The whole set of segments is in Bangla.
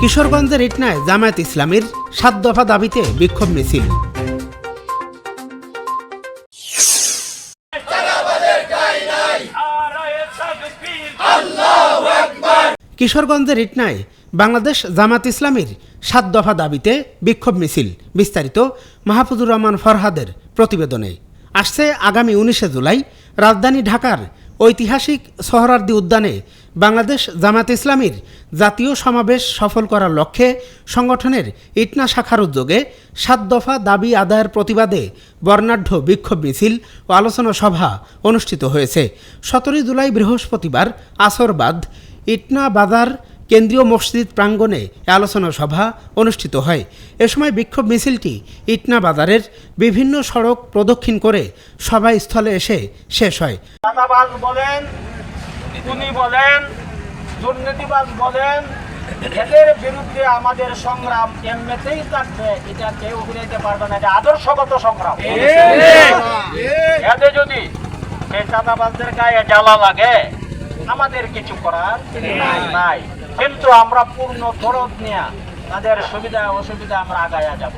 কিশোরগঞ্জের ইটনায় জামায়াত ইসলামীর সাত দফা দাবিতে বিক্ষোভ মিছিল। কিশোরগঞ্জের ইটনায় বাংলাদেশ জামাত ইসলামীর সাত দফা দাবিতে বিক্ষোভ মিছিল। বিস্তারিত মাহফুজুর রহমান ফরহাদের প্রতিবেদনে। আসছে আগামী উনিশে জুলাই রাজধানী ঢাকার ঐতিহাসিক সোহরার্দি উদ্যানে বাংলাদেশ জামাত ইসলামীর জাতীয় সমাবেশ সফল করার লক্ষ্যে সংগঠনের ইটনা শাখার উদ্যোগে সাত দফা দাবি আদায়ের প্রতিবাদে বর্ণাঢ্য বিক্ষোভ মিছিল ও আলোচনা সভা অনুষ্ঠিত হয়েছে। সতেরোই জুলাই বৃহস্পতিবার আসরবাদ ইটনা বাজার কেন্দ্রীয় মসজিদ প্রাঙ্গণে আলোচনা সভা অনুষ্ঠিত হয়। এ সময় বিক্ষোভ মিছিলটি ইটনা বাজারের বিভিন্ন সড়ক প্রদক্ষিণ করে সভাস্থলে এসে শেষ হয়। খুনি বলেন দুর্নীতিবাজ বলেন এদের বিরুদ্ধে আমাদের সংগ্রাম এমনিতেই থাকবে এটা কেউ ঘুরাইতে পারবে না এটা আদর্শগত সংগ্রাম। এতে যদি চাঁদাবাজদের গায়ে জ্বালা লাগে আমাদের কিছু করার নাই। কিন্তু আমরা পূর্ণ ফরজ নিয়ে তাদের সুবিধা অসুবিধা আমরা আগায়া যাব।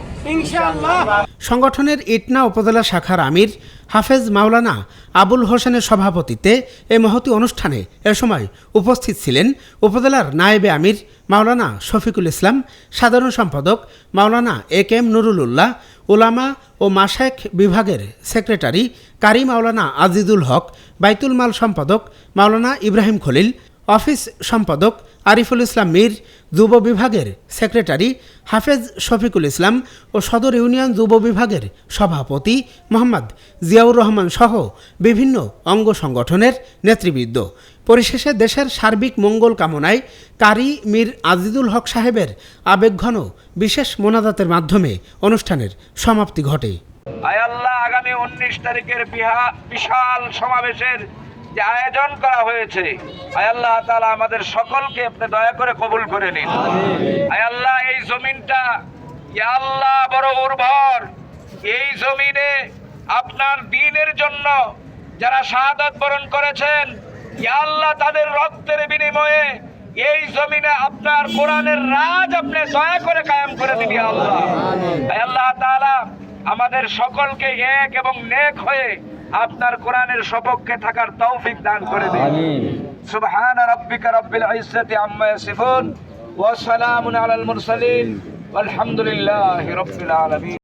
সংগঠনের ইটনা উপজেলা শাখার আমির হাফেজ মাওলানা আবুল হোসেনের সভাপতিত্বে এ মহতি অনুষ্ঠানে এ সময় উপস্থিত ছিলেন উপজেলার নায়েবে আমির মাওলানা শফিকুল ইসলাম সাধারণ সম্পাদক মাওলানা এ কে এম নুরুল উল্লাহ ওলামা ও মাশেক বিভাগের সেক্রেটারি কারি মাওলানা আজিজুল হক বাইতুল মাল সম্পাদক মাওলানা ইব্রাহিম খলিল অফিস সম্পাদক আরিফুল ইসলাম মীর যুব বিভাগের সেক্রেটারি, হাফেজ শফিকুল ইসলাম ও সদর ইউনিয়ন যুব বিভাগের সভাপতি মোহাম্মদ জিয়াউর রহমান সহ বিভিন্ন অঙ্গ সংগঠনের নেতৃবৃন্দ। পরিশেষে দেশের সার্বিক মঙ্গল কামনায় কারি মীর আজিজুল হক সাহেবের আবেগঘন বিশেষ মোনাজাতের মাধ্যমে অনুষ্ঠানের সমাপ্তি ঘটে। আয় আল্লাহ, আগামী উনিশ তারিখের বিশাল সমাবেশের যে আয়োজন করা হয়েছে। আয় আল্লাহ তাআলা আমাদের সকলকে আপনি দয়া করে কবুল করে নিন। আয় আল্লাহ এই জমিনটা আল্লাহ বড় উর্বর। এই জমিনে আপনার দিনের জন্য যারা শাহাদাত বরণ করেছেন আল্লাহ তাদের রক্তের বিনিময়ে এই জমিনে আপনার কোরআনের রাজ আপনি দয়া করে কায়েম করে দিবি আল্লাহ। আল্লাহ তাআলা আমাদের সকলকে এক এবং নেক হয়ে আপনার কোরআনের সপক্ষে থাকার তৌফিক দান করে দিন। সুবহান রাব্বিকা রাব্বিল ইজ্জাতি আম্মা ইয়াসিফুন ওয়া সালামুন আলাল মুরসালিন। ওয়ালহামদুলিল্লাহি রাব্বিল আলামিন।